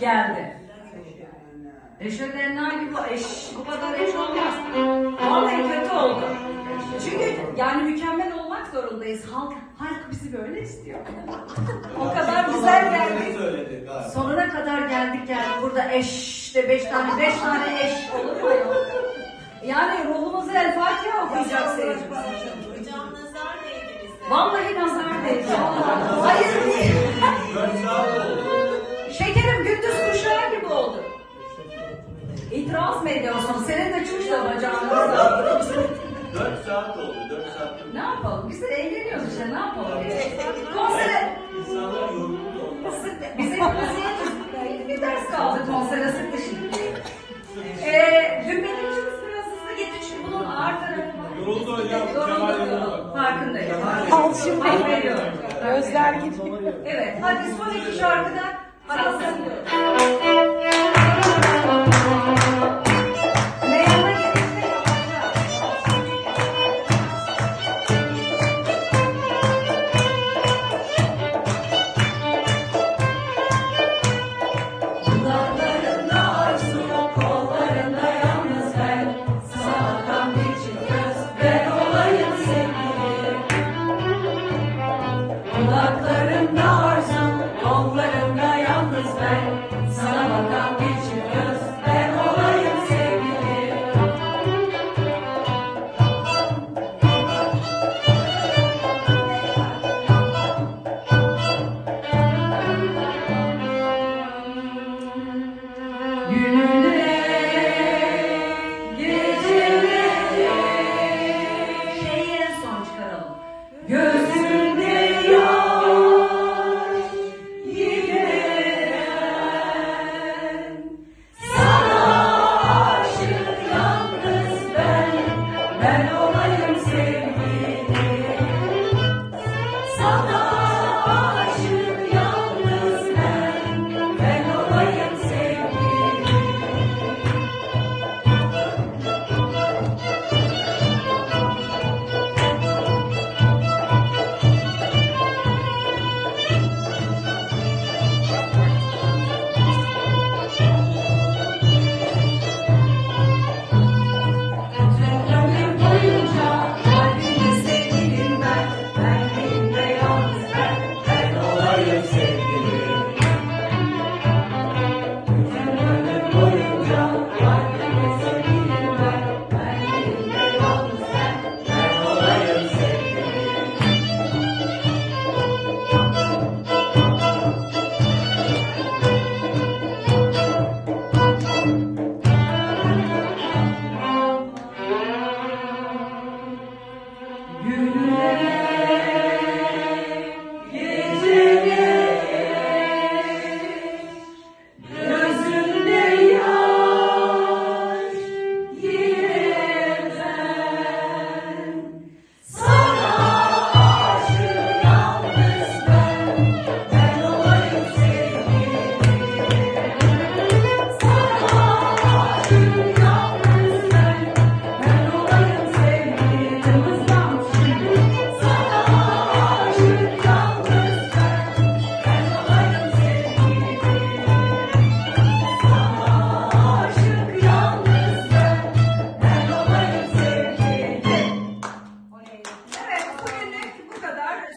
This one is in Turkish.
geldi. Eşe de evler gibi yani mükemmel olmak zorundayız. Halk, halk bizi böyle istiyor. o kadar güzel geldik. söyledi. Sonuna kadar geldik yani burada eş de beş tane beş tane eş olur mu? ya? Yani ruhumuzu El Fatiha okuyacak seyircimiz. Hocam nazar değdi bize. Vallahi nazar değdi. Hayır değil. Şekerim gündüz kuşağı gibi oldu. İtiraz mı ediyorsun? Senin de çuş da bacağın var. Dört saat oldu. Dört saat. Ne yapalım? Biz de eğleniyoruz işte ne yapalım? Konsere İnsanlar yoruldu ondan. Sık- Bize bir, bir ders kaldı konsere sık dışında. Ee, dün benim içimiz biraz hızlı gitti çünkü bunun ağır tarafı var. Yoruldu hocam. Kemal yoruldu. yoruldu. Farkındayım. Al şimdi. Hak veriyorum. Gözler gitti. Evet, hadi son iki şarkıda arasın. now.